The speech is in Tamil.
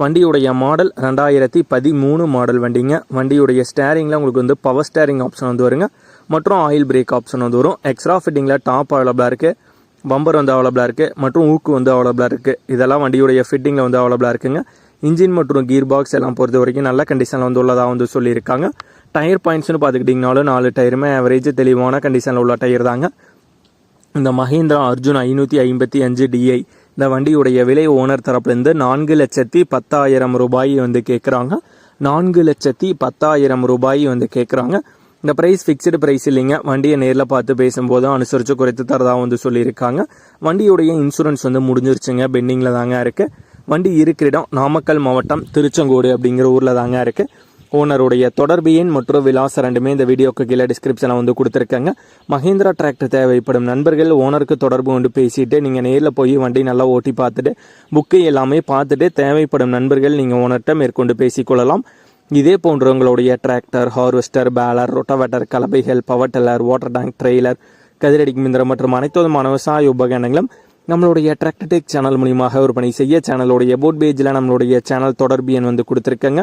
வண்டியுடைய மாடல் ரெண்டாயிரத்தி பதிமூணு மாடல் வண்டிங்க. வண்டியுடைய ஸ்டேரிங்கில் உங்களுக்கு வந்து பவர் ஸ்டேரிங் ஆப்ஷன் வந்து வருங்க. மற்றும் ஆயில் பிரேக் ஆப்ஷன் வந்து வரும். எக்ஸ்ட்ரா ஃபிட்டிங்கில் டாப் அவைலபிளாக இருக்குது பம்பர் வந்து அவைலபிளாக இருக்குது மற்றும் ஊக்கு வந்து அவைலபிளாக இருக்குது இதெல்லாம் வண்டியுடைய ஃபிட்டிங்கில் வந்து அவைலபிளாக இருக்குங்க. இன்ஜின் மற்றும் கீர் பாக்ஸ் எல்லாம் பொறுத்த வரைக்கும் நல்ல கண்டிஷனில் வந்து உள்ளதாக வந்து சொல்லியிருக்காங்க. டயர் பாயிண்ட்ஸ்னு பார்த்துக்கிட்டிங்கனாலும் நாலு டயருமே ஆவரேஜ் தெளிவான கண்டிஷனில் உள்ள டயர் தாங்க. இந்த மஹேந்திரா அர்ஜுன் ஐநூற்றி ஐம்பத்தி அஞ்சு டிஐ இந்த வண்டியுடைய விலை ஓனர் தரப்புலேருந்து நான்கு லட்சத்தி பத்தாயிரம் ரூபாய் வந்து கேட்குறாங்க நான்கு லட்சத்தி பத்தாயிரம் ரூபாய் வந்து கேட்குறாங்க இந்த ப்ரைஸ் ஃபிக்ஸ்டு ப்ரைஸ் இல்லைங்க. வண்டியை நேரில் பார்த்து பேசும்போது அனுசரித்து குறைத்து தரதாக வந்து சொல்லியிருக்காங்க. வண்டியுடைய இன்சூரன்ஸ் வந்து முடிஞ்சிருச்சுங்க. பெண்டிங்கில் தாங்க இருக்குது வண்டி இருக்கிற இடம் நாமக்கல் மாவட்டம் திருச்செங்கோடு அப்படிங்கிற ஊரில் தாங்க இருக்குது ஓனருடைய தொடர்பு எண் மற்றும் விலாசம் ரெண்டுமே இந்த வீடியோக்கு கீழே டிஸ்கிரிப்ஷனில் வந்து கொடுத்துருக்காங்க. மஹேந்திரா டிராக்டர் தேவைப்படும் நண்பர்கள் ஓனருக்கு தொடர்பு கொண்டு பேசிட்டு நீங்கள் நேரில் போய் வண்டி நல்லா ஓட்டி பார்த்துட்டு புக்கு எல்லாமே பார்த்துட்டு தேவைப்படும் நண்பர்கள் நீங்கள் ஓனர்கிட்ட மேற்கொண்டு பேசிக்கொள்ளலாம். இதே போன்ற உங்களுடைய tractor harvester baler rotavator கலபைகள் power tiller water tank trailer கதிரடிக்கு மிந்திரம் மற்றும் அனைத்து விதமான விவசாய உபகரணங்களும் நம்மளுடைய டிராக்டர்டெக் சேனல் மூலியமாக விற்பனை செய்ய சேனலுடைய போட் பேஜில் நம்மளுடைய சேனல் தொடர்பு எண் வந்து கொடுத்துருக்கங்க.